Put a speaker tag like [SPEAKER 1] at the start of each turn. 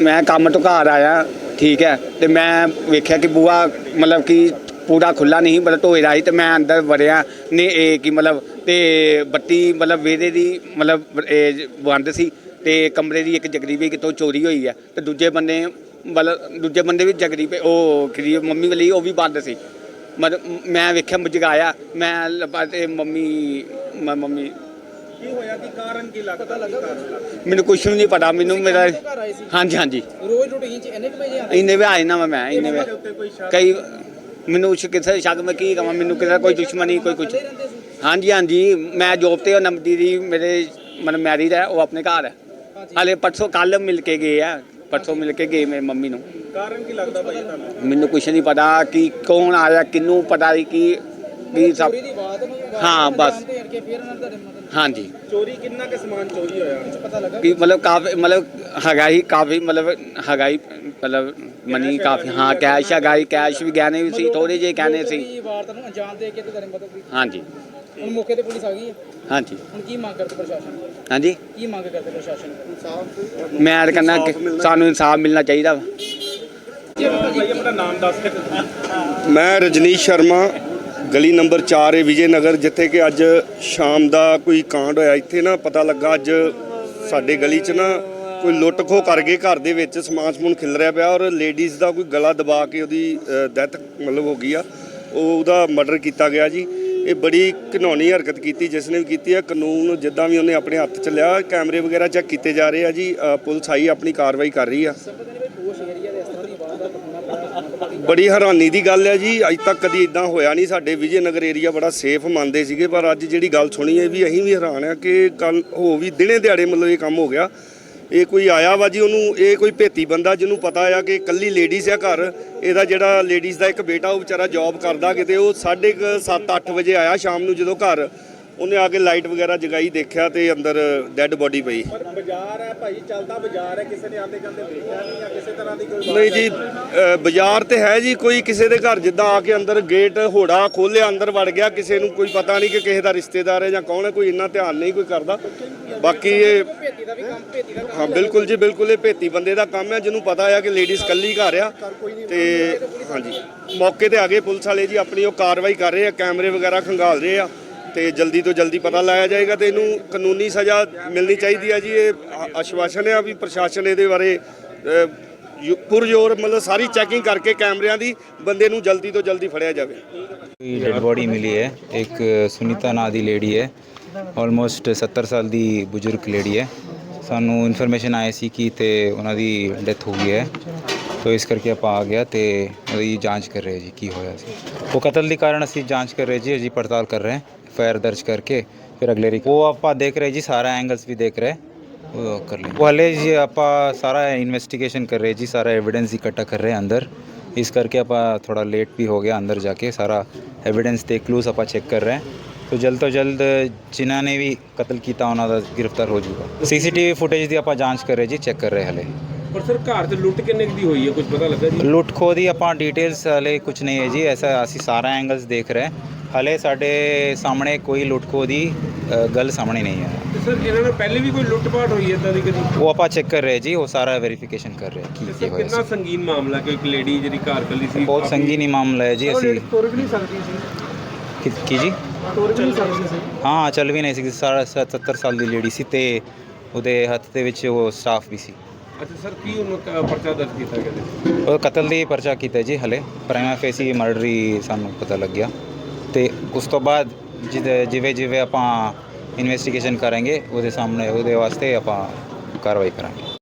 [SPEAKER 1] ਮੈਂ ਕੰਮ ਤੋਂ ਘਰ ਆਇਆ, ਠੀਕ ਹੈ, ਤੇ ਮੈਂ ਵੇਖਿਆ ਕਿ ਬੂਆ ਮਤਲਬ ਕਿ ਪੂਰਾ ਖੁੱਲਾ ਨਹੀਂ, ਮਤਲਬ ਢੋਏ ਦਾ ਸੀ ਤੇ ਮੈਂ ਅੰਦਰ ਵੜਿਆ ਨੇ ਇਹ ਕਿ ਮਤਲਬ ਤੇ ਬੱਤੀ ਮਤਲਬ ਵੇਦੇ ਦੀ ਮਤਲਬ ਇਹ ਬੰਦ ਸੀ ਤੇ ਕਮਰੇ ਦੀ ਇੱਕ ਜਗਰੀ ਵੀ ਕਿਤੋਂ ਚੋਰੀ ਹੋਈ ਹੈ ਤੇ ਦੂਜੇ ਬੰਦੇ ਮਤਲਬ ਦੂਜੇ ਬੰਦੇ ਵੀ ਜਗਰੀ ਪਏ ਉਹ ਕਿ ਮੰਮੀ ਵਾਲੀ ਉਹ ਵੀ ਬੰਦ ਸੀ। ਮਤਲਬ ਮੈਂ ਵੇਖਿਆ ਜਗਾਇਆ ਮੈਂ ਲੱਭਾ ਤੇ ਮੰਮੀ ਮੰਮੀ
[SPEAKER 2] ਕੀ ਹੋਇਆ? ਕੀ ਕਾਰਨ ਕੀ ਲੱਗਦਾ? ਲੱਗਾ
[SPEAKER 1] ਮੈਨੂੰ? ਕੁਛ ਵੀ ਨਹੀਂ ਪਤਾ। ਮੈਨੂੰ ਮੇਰਾ
[SPEAKER 2] ਘਰ ਆਏ ਸੀ?
[SPEAKER 1] ਹਾਂਜੀ ਹਾਂਜੀ।
[SPEAKER 2] ਰੋਜ਼ ਰੂਟੀਨ ਚ ਇੰਨੇ ਕੁ ਵਜੇ ਆਉਂਦੇ?
[SPEAKER 1] ਇੰਨੇ ਵੇ ਆਏ ਨਾ ਮੈਂ ਇੰਨੇ ਵੇ
[SPEAKER 2] ਉੱਤੇ ਕੋਈ ਸ਼ੱਕ?
[SPEAKER 1] ਕਈ ਮੈਨੂੰ ਉਸ ਕਿਸੇ ਸ਼ੱਕ ਮੈਂ ਕੀ ਕਹਾਂ ਮੈਨੂੰ ਕਿਸੇ ਦਾ ਕੋਈ ਦੁਸ਼ਮਣੀ ਕੋਈ
[SPEAKER 2] ਰਹਿੰਦੇ ਸੀ?
[SPEAKER 1] ਹਾਂਜੀ ਹਾਂਜੀ। ਮੈਂ ਜੋਬ ਤੇ ਉਹ ਨਮਦੀ ਦੀ ਮੇਰੇ ਮਨ ਮੈਰਿਡ ਹੈ ਉਹ ਆਪਣੇ ਘਰ ਹੈ। ਹਾਲੇ ਪਰਸੋਂ ਕੱਲ ਮਿਲ ਕੇ ਗਏ ਆ। ਪਰਸੋਂ ਮਿਲ ਕੇ ਗਏ ਮੇਰੇ ਮੰਮੀ ਨੂੰ।
[SPEAKER 2] ਕਾਰਨ ਕੀ ਲੱਗਦਾ ਭਾਈ ਤੁਹਾਨੂੰ?
[SPEAKER 1] ਮੈਨੂੰ ਕੁਛ ਨਹੀਂ ਪਤਾ ਕਿ ਕੌਣ ਆਇਆ ਕਿੰਨੂੰ ਪਤਾ ਨਹੀਂ ਕਿ ਕੀ ਸਭ
[SPEAKER 2] ਚੋਰੀ ਦੀ ਬਾਤ ਨੂੰ
[SPEAKER 1] ਹਾਂ, ਬਸ।
[SPEAKER 2] ਜਾਣਦੇ ਅੜ ਕੇ ਫਿਰ ਉਹਨਾਂ ਦਾ ਮਤਲਬ
[SPEAKER 1] ਹਾਂਜੀ।
[SPEAKER 2] ਚੋਰੀ ਕਿੰਨਾ ਕੁ ਸਮਾਨ ਚੋਰੀ ਹੋਇਆ? ਪਤਾ ਲੱਗਾ?
[SPEAKER 1] ਕਿ ਮਤਲਬ ਕਾਫੀ ਮਤਲਬ ਹੈਗਾ ਹੀ ਕਾਫੀ ਮਤਲਬ ਹੈਗਾ ਹੀ ਮਤਲਬ ਮਨੀ ਕਾਫੀ ਹਾਂ ਕੈਸ਼ ਹੈਗਾ ਹੀ ਕੈਸ਼ ਵੀ ਗਹਿਣੇ ਵੀ ਸੀ ਥੋੜੇ ਜਿਹੇ ਗਹਿਣੇ ਸੀ।
[SPEAKER 2] ਚੋਰੀ ਵਾਰਦਾਤ ਨੂੰ ਅੰਜਾਮ ਦੇ ਕੇ ਤੇ ਤੁਹਾਡੇ ਮਤਲਬ ਵੀ
[SPEAKER 1] ਹਾਂਜੀ।
[SPEAKER 2] ਹੁਣ ਮੌਕੇ ਤੇ ਪੁਲਿਸ ਆ ਗਈ ਹੈ?
[SPEAKER 1] ਹਾਂਜੀ।
[SPEAKER 2] ਹੁਣ ਕੀ ਮੰਗ ਕਰਦੇ ਪ੍ਰਸ਼ਾਸਨ?
[SPEAKER 1] ਹਾਂਜੀ।
[SPEAKER 2] ਕੀ ਮੰਗ ਕਰਦੇ ਪ੍ਰਸ਼ਾਸਨ? ਇਨਸਾਫ
[SPEAKER 1] ਮੈਂ ਤਾਂ ਕਹਿੰਦਾ ਕਿ ਸਾਨੂੰ ਇਨਸਾਫ ਮਿਲਣਾ ਚਾਹੀਦਾ ਵਾ।
[SPEAKER 2] ਭਾਈ ਆਪਣਾ ਨਾਮ ਦੱਸ ਕੇ
[SPEAKER 3] ਮੈਂ ਰਜਨੀਸ਼ ਸ਼ਰਮਾ ਗਲੀ ਨੰਬਰ 4 ਹੈ ਵਿਜੇ ਨਗਰ, ਜਿੱਥੇ ਕਿ ਅੱਜ ਸ਼ਾਮ ਦਾ ਕੋਈ ਕਾਂਡ ਹੋਇਆ। ਇੱਥੇ ਨਾ ਪਤਾ ਲੱਗਾ ਅੱਜ ਸਾਡੇ ਗਲੀ 'ਚ ਨਾ ਕੋਈ ਲੁੱਟ ਖੋ ਕਰ ਗਏ। ਘਰ ਦੇ ਵਿੱਚ ਸਮਾਨ ਸਮੂਨ ਖਿਲ ਰਿਹਾ ਪਿਆ ਔਰ ਲੇਡੀਜ਼ ਦਾ ਕੋਈ ਗਲਾ ਦਬਾ ਕੇ ਉਹਦੀ ਡੈਥ ਮਤਲਬ ਹੋ ਗਈ ਆ। ਉਹ ਉਹਦਾ ਮਰਡਰ ਕੀਤਾ ਗਿਆ ਜੀ। ਇਹ ਬੜੀ ਘਿਨੌਣੀ ਹਰਕਤ ਕੀਤੀ ਜਿਸ ਨੇ ਵੀ ਕੀਤੀ ਆ। ਕਾਨੂੰਨ ਜਿੱਦਾਂ ਵੀ ਉਹਨੇ ਆਪਣੇ ਹੱਥ 'ਚ ਲਿਆ, ਕੈਮਰੇ ਵਗੈਰਾ ਚੈੱਕ ਕੀਤੇ ਜਾ ਰਹੇ ਆ ਜੀ। ਪੁਲਿਸ ਆਈ, ਆਪਣੀ ਕਾਰਵਾਈ ਕਰ ਰਹੀ ਆ
[SPEAKER 2] ਪੋਸ਼ ਏਰੀਆ ਦੇ ਇਸ ਤਰ੍ਹਾਂ ਦੀ ਵਾਰਦਾਤ ਹੋਣਾ ਬੜੀ
[SPEAKER 3] ਹੈਰਾਨੀ ਦੀ ਗੱਲ ਹੈ ਜੀ। ਅੱਜ ਤੱਕ ਕਦੀ ਇਦਾਂ ਹੋਇਆ ਨਹੀਂ। ਸਾਡੇ ਵਿਜੇਨਗਰ ਏਰੀਆ ਬੜਾ ਸੇਫ ਮੰਨਦੇ ਸੀਗੇ, ਪਰ ਅੱਜ ਜਿਹੜੀ ਗੱਲ ਸੁਣੀ ਹੈ ਵੀ ਅਸੀਂ ਵੀ ਹੈਰਾਨ ਆ ਕਿ ਕੱਲ ਹੋ ਵੀ ਦਿਨੇ ਦਿਹਾੜੇ ਮਤਲਬ ਇਹ ਕੰਮ ਹੋ ਗਿਆ। ਇਹ ਕੋਈ ਆਇਆ ਵਾ ਜੀ ਉਹਨੂੰ, ਇਹ ਕੋਈ ਭੇਤੀ ਬੰਦਾ ਜਿਹਨੂੰ ਪਤਾ ਆ ਕਿ ਇਕੱਲੀ ਲੇਡੀਜ਼ ਆ ਘਰ। ਇਹਦਾ ਜਿਹੜਾ ਲੇਡੀਜ਼ ਦਾ ਇੱਕ ਬੇਟਾ ਉਹ ਵਿਚਾਰਾ ਜੌਬ ਕਰਦਾ ਕਿਤੇ, ਉਹ 7:30 8 ਵਜੇ ਆਇਆ ਸ਼ਾਮ ਨੂੰ ਜਦੋਂ ਘਰ। ਉਹਨੇ ਆ ਕੇ ਲਾਈਟ ਵਗੈਰਾ ਜਗਾਈ ਦੇਖਿਆ ਤੇ ਅੰਦਰ ਡੈੱਡ ਬੋਡੀ ਪਈ।
[SPEAKER 2] ਪਰ ਬਾਜ਼ਾਰ ਹੈ ਭਾਈ ਚੱਲਦਾ ਬਾਜ਼ਾਰ ਹੈ ਕਿਸੇ ਨੇ ਆਂਦੇ ਜਾਂਦੇ ਵੇਖਿਆ ਨਹੀਂ ਜਾਂ ਕਿਸੇ ਤਰ੍ਹਾਂ ਦੀ ਕੋਈ
[SPEAKER 3] ਨਹੀਂ ਜੀ ਅ, ਬਾਜ਼ਾਰ ਤੇ ਹੈ ਜੀ ਕੋਈ ਕਿਸੇ ਦੇ ਘਰ ਜਿੱਦਾਂ ਆ ਕੇ ਅੰਦਰ ਗੇਟ ਹੋੜਾ ਖੋਲਿਆ ਅੰਦਰ ਵੜ ਗਿਆ ਕਿਸੇ ਨੂੰ ਕੋਈ ਪਤਾ ਨਹੀਂ ਕਿ ਕਿਸੇ ਦਾ ਰਿਸ਼ਤੇਦਾਰ ਹੈ ਜਾਂ ਕੌਣ ਹੈ ਕੋਈ ਇੰਨਾ ਧਿਆਨ ਨਹੀਂ ਕੋਈ ਕਰਦਾ। ਬਾਕੀ ਇਹ
[SPEAKER 2] ਭੇਤੀ ਦਾ ਵੀ ਕੰਮ ਭੇਤੀ ਦਾ
[SPEAKER 3] ਹਾਂ ਬਿਲਕੁਲ ਜੀ ਬਿਲਕੁਲ ਇਹ ਭੇਤੀ ਬੰਦੇ ਦਾ ਕੰਮ ਹੈ ਜਿਹਨੂੰ ਪਤਾ ਆ ਕਿ ਲੇਡੀਜ਼ ਕੱਲੀ ਘਰ ਆ। ਤੇ ਹਾਂਜੀ ਮੌਕੇ ਤੇ ਆ ਗਏ ਪੁਲਿਸ ਵਾਲੇ ਜੀ ਆਪਣੀ ਉਹ ਕਾਰਵਾਈ ਕਰ ਰਹੇ ਆ ਕੈਮਰੇ ਵਗੈਰਾ ਖੰਗਾਲ ਰਹੇ ਆ। ਤੇ ਜਲਦੀ ਤੋਂ ਜਲਦੀ ਪਤਾ ਲਾਇਆ ਜਾਏਗਾ ਤੇ ਇਹਨੂੰ ਕਾਨੂੰਨੀ ਸਜ਼ਾ ਮਿਲਣੀ ਚਾਹੀਦੀ ਹੈ ਜੀ। ਇਹ ਆਸ਼ਵਾਸਨ ਹੈ ਵੀ ਪ੍ਰਸ਼ਾਸਨ ਇਹਦੇ ਬਾਰੇ ਪੁਰਜ਼ੋਰ ਮਤਲਬ ਸਾਰੀ ਚੈਕਿੰਗ ਕਰਕੇ ਕੈਮਰਿਆਂ ਦੀ ਬੰਦੇ ਨੂੰ ਜਲਦੀ ਤੋਂ ਜਲਦੀ ਫੜਿਆ ਜਾਵੇ।
[SPEAKER 4] ਕੋਈ ਡੈਡ ਬੋਡੀ ਮਿਲੀ ਹੈ। ਇੱਕ ਸੁਨੀਤਾ ਨਾਂ ਦੀ ਲੇਡੀ ਹੈ। ਆਲਮੋਸਟ 70 ਸਾਲ ਦੀ ਬਜ਼ੁਰਗ ਲੇਡੀ ਹੈ। ਸਾਨੂੰ ਇਨਫੋਰਮੇਸ਼ਨ ਆਈ ਸੀ ਕਿ ਤੇ ਉਹਨਾਂ ਦੀ ਡੈਥ ਹੋ ਗਈ ਹੈ। ਤੋ ਇਸ ਕਰਕੇ ਆਪਾਂ ਆ ਗਿਆ ਤੇ ਉਹਦੀ ਜਾਂਚ ਕਰ ਰਹੇ ਜੀ, ਕੀ ਹੋਇਆ ਸੀ। ਉਹ ਕਤਲ ਦੇ ਕਾਰਨ ਅਸੀਂ ਜਾਂਚ ਕਰ ਰਹੇ ਜੀ ਅਜੀ ਪੜਤਾਲ ਕਰ ਰਹੇ ਫਾਇਰ ਦਰਜ ਕਰਕੇ ਫਿਰ ਅਗਲੇ ਰਿਕ ਉਹ ਆਪਾਂ ਦੇਖ ਰਹੇ ਜੀ ਸਾਰਾ ਐਂਗਲਸ ਵੀ ਦੇਖ ਰਹੇ ਉਹ ਕਰ ਲਈ ਉਹ ਹਲੇ ਜੀ ਆਪਾਂ ਸਾਰਾ ਇਨਵੈਸਟੀਗੇਸ਼ਨ ਕਰ ਰਹੇ ਜੀ ਸਾਰਾ ਐਵੀਡੈਂਸ ਇਕੱਠਾ ਕਰ ਰਹੇ ਅੰਦਰ ਇਸ ਕਰਕੇ ਆਪਾਂ ਥੋੜਾ ਲੇਟ ਵੀ ਹੋ ਗਿਆ ਅੰਦਰ ਜਾ ਕੇ ਸਾਰਾ ਐਵੀਡੈਂਸ ਤੇ ਕਲੂਸ ਆਪਾਂ ਚੈੱਕ ਕਰ ਰਹੇ ਹਾਂ ਤੋ ਜਲਦ ਤੋਂ ਜਲਦ ਜਿਨ੍ਹਾਂ ਨੇ ਵੀ ਕਤਲ ਕੀਤਾ ਉਹਨਾਂ ਦਾ ਗ੍ਰਿਫਤਾਰ ਹੋ ਜਾਊਗਾ ਸੀਸੀਟੀਵੀ ਫੁਟੇਜ ਦੀ ਆਪਾਂ ਜਾਂਚ ਕਰ ਰਹੇ ਜੀ ਚੈੱਕ ਕਰ ਰਹੇ ਹਲੇ
[SPEAKER 5] ਪਰ ਸਰ ਘਰ 'ਚ ਲੁੱਟ ਕਿੰਨੇ ਕੁ ਦੀ ਹੋਈ ਹੈ? ਕੁਝ ਪਤਾ ਲੱਗਾ ਜੀ?
[SPEAKER 4] ਲੁੱਟ ਖੋਹ ਦੀ ਆਪਾਂ ਡਿਟੇਲਸ ਹਲੇ ਕੁਝ ਨਹੀਂ ਹੈ ਜੀ। ਐਸਾ ਅਸੀਂ ਸਾਰਾ ਐਂਗਲਸ ਦੇਖ ਰਹੇ ਹਲੇ ਸਾਡੇ ਸਾਹਮਣੇ ਕੋਈ ਲੁੱਟ ਖੋਹ ਦੀ ਅ, ਗੱਲ ਸਾਹਮਣੇ ਨਹੀਂ ਹੈ
[SPEAKER 5] ਤੇ ਸਰ ਇਹਨਾਂ ਨਾਲ ਪਹਿਲੇ ਵੀ ਕੋਈ ਲੁੱਟ ਪਾਟ ਹੋਈ ਹੈ ਇਦਾਂ ਦੀ ਕਦੀ?
[SPEAKER 4] ਉਹ ਆਪਾਂ ਚੈੱਕ ਕਰ ਰਹੇ ਜੀ ਉਹ ਸਾਰਾ ਵੈਰੀਫਿਕੇਸ਼ਨ ਕਰ ਰਹੇ ਕੀ
[SPEAKER 5] ਤੇ
[SPEAKER 4] ਕੀ
[SPEAKER 5] ਸਰ
[SPEAKER 4] ਹੋਇਆ
[SPEAKER 5] ਕਿੰਨਾ
[SPEAKER 4] ਸੀ।
[SPEAKER 5] ਸੰਗੀਨ ਮਾਮਲਾ ਕਿ ਇੱਕ ਲੇਡੀ ਜਿਹੜੀ ਘਰ ਕੱਲੀ ਸੀ
[SPEAKER 4] ਬਹੁਤ ਸੰਗੀਨ ਹੀ ਮਾਮਲਾ ਹੈ ਜੀ ਅਸੀਂ।
[SPEAKER 2] ਤੁਰ ਵੀ ਨਹੀਂ ਸਕਦੀ ਸੀ।
[SPEAKER 4] ਕੀ- ਕੀ ਜੀ?
[SPEAKER 2] ਤੁਰ ਵੀ ਨਹੀਂ ਸਕਦੀ ਸੀ।
[SPEAKER 4] ਹਾਂ ਚੱਲ ਵੀ ਨਹੀਂ ਸੀ ਸਾਰਾ 70 ਸਾਲ ਦੀ ਲੇਡੀ ਸੀ ਤੇ ਉਹਦੇ ਹੱਥ ਦੇ ਵਿੱਚ ਉਹ ਸਟਾਫ ਵੀ ਸੀ।
[SPEAKER 5] ਅੱਛਾ, ਸਰ, ਕੀ ਉਹਨੂੰ ਕ- ਪਰਚਾ ਦਰਜ ਕੀਤਾ ਗਿਆ ਇਹਦੇ
[SPEAKER 4] ਉਹ ਕਤਲ ਦੀ ਪਰਚਾ ਕੀਤਾ ਜੀ ਹਲੇ। ਪ੍ਰਾਈਮਾ ਫੇਸੀ ਮਰਡਰ ਹੀ ਸਾਨੂੰ ਪਤਾ ਲੱਗਿਆ। ਤੇ ਉਸ ਤੋਂ ਬਾਅਦ ਜਿਹਦੇ ਜਿਵੇਂ ਜਿਵੇਂ ਆਪਾਂ ਇਨਵੈਸਟੀਗੇਸ਼ਨ ਕਰਾਂਗੇ, ਉਹਦੇ ਸਾਹਮਣੇ, ਉਹਦੇ ਵਾਸਤੇ ਆਪਾਂ ਕਾਰਵਾਈ ਕਰਾਂਗੇ।